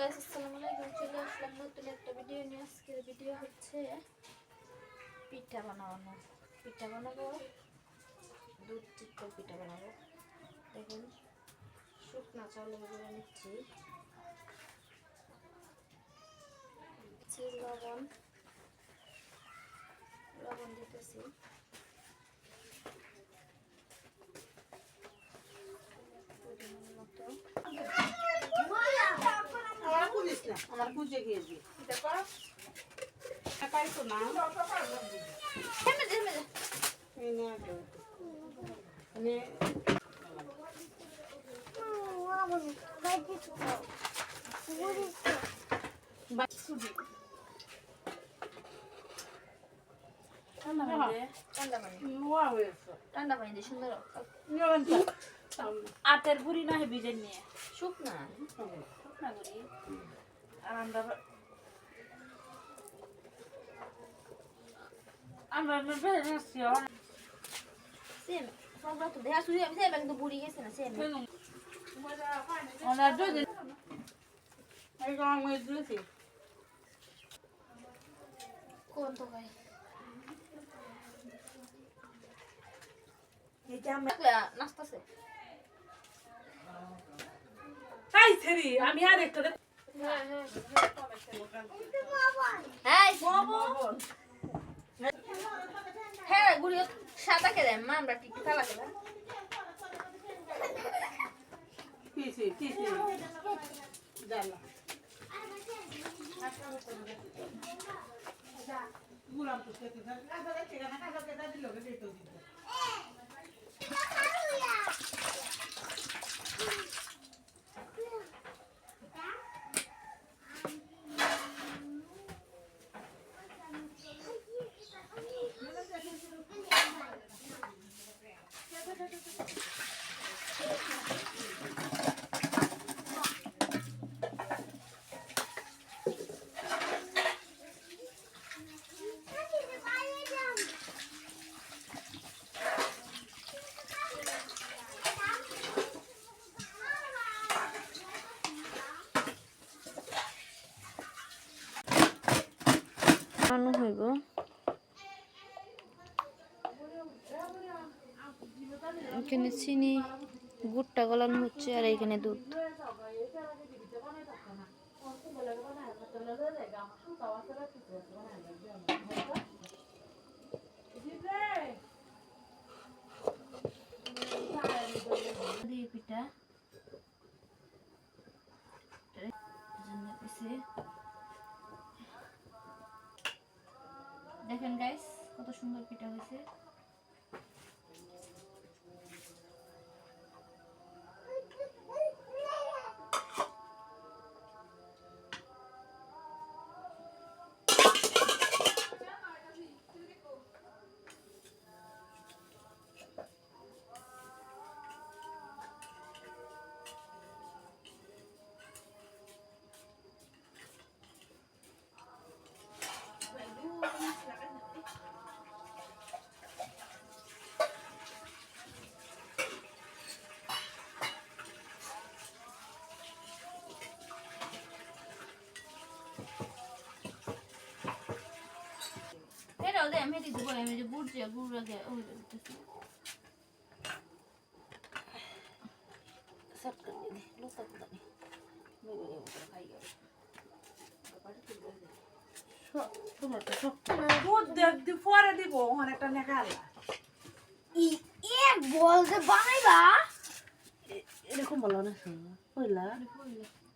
Guys আসসালামু আলাইকুম, চলে আসলাম নতুন একটা ভিডিও নিয়ে। আজকের ভিডিও হচ্ছে পিঠা বানানো। পিঠা বানাবো? দুধ চিত্ত পিঠা বানাবো। দেখুন, শুকনা চাউল করে নিচ্ছি লবণ। লবণ দিতেছি পরিমাণ মতো আমার পুলিশ না আমার পুজো গিয়েছি একাই তো না থেমে দে, থেমে দে। এই নিয়ে আসো। মানে ঠান্ডা পানি দে, ঠান্ডা পানি নোয়া হয়েছে ঠান্ডা দিয়ে সুন্দর। নিয়ন তো। সামনে আটের বুড়ি না নিয়ে। শুকনা। শুকনা বুড়ি আমরা আমরা বেড়ে যাচ্ছি সেম সবগুলো তো দেখা শুরু আমি সেম একদম বুড়ি গেছে না সেম। ওনার দুই দিন এই গরম হয়ে দিয়েছি কোন তো ভাই? নাস্তাছে তাই ছেড়ি আমি আর একটা হ্যাঁ গুড়ি সাদা দেন মা আমরা কালা কে পিসি জানা গুলাম তো না কাজা কেটে দিল। বানানো হইব। এখানে চিনি গুড়টা গলানো হচ্ছে আর এখানে দুধ। দেখেন গাইস কত সুন্দর পিঠা হয়েছে। এটাও দে আমি দিতে বলে আমি যে গুড় যে গুড় আগে ওই দিতেছি সটকা দিয়ে দে লোকা কোথা নেই তোমার তো সব দুধ দেখ দি পরে দিব অনেকটা নেখালা এক বলতে বানাইবা এরকম বলো না কইলা সেটা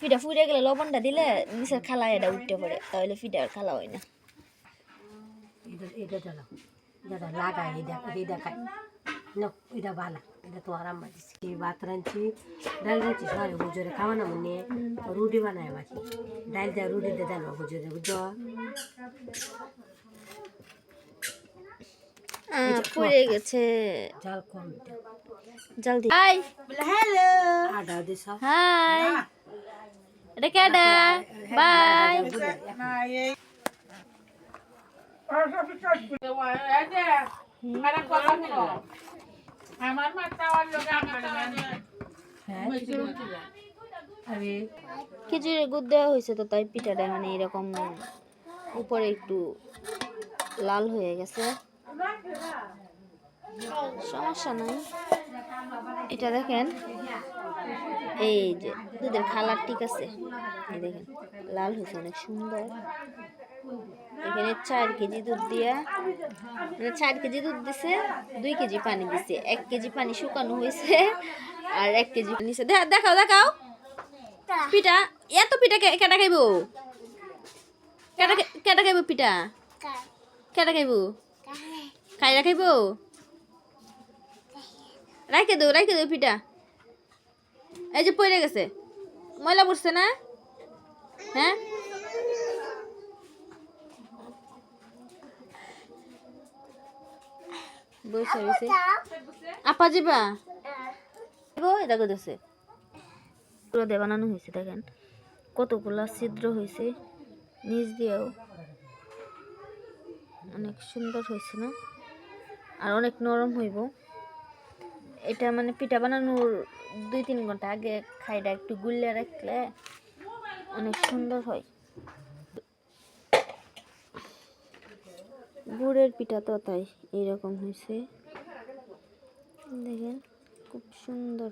ফিডা ফুইরে গেলে লবণটা দিলে নিচের খালা এটা উঠতে পড়ে তাহলে ফিডা আর খালা হয় না। এটা জানো যেটা লাগাই এটা এটা খাই না এটা ভালো এটা তো আরাম এই ভাত রাঁধছি ডাল রাঁধছি সবাই হুজুরে খাওয়ানো মনে রুটি বানায় মাছি ডাল দেওয়া রুটি দিয়ে দেন হুজুরে বুঝছ? পুড়ে গেছে। জাল কম জলদি হাই হ্যালো। হাই। এটা কেডা বাই আমার খিচুড়ির গুড় দেওয়া হয়েছে তো, তাই পিঠাটা মানে এরকম উপরে একটু লাল হয়ে গেছে। সমস্যা নাই। এটা দেখেন এই যে দুধের কালার ঠিক আছে। দেখেন লাল হয়েছে অনেক সুন্দর। এখানে চার কেজি দুধ দিয়া মানে চার কেজি দুধ দিছে দুই কেজি পানি দিছে। এক কেজি পানি শুকানো হয়েছে আর এক কেজি পানি দেখাও দেখাও। পিঠা এত পিঠা কেটা খাইব? কেটা কেটা খাইব পিঠা? কেটা খাইব? খাইরা খাইব? রাখে দো রাখে দো পিঠা। এই যে পড়ে গেছে। ময়লা পড়ছে না? হ্যাঁ? বসে বসে আপা পুরো দিয়ে বানানো হয়েছে, দেখেন। কতগুলা ছিদ্র হয়েছে। নিচ দিয়েও অনেক সুন্দর হয়েছে না? আর অনেক নরম হইব। এটা মানে পিঠা বানানোর দুই তিন ঘণ্টা আগে খাইটা একটু গুলিয়ে রাখলে অনেক সুন্দর হয়। গুড়ের পিঠা তো তাই এইরকম হয়েছে দেখেন, খুব সুন্দর।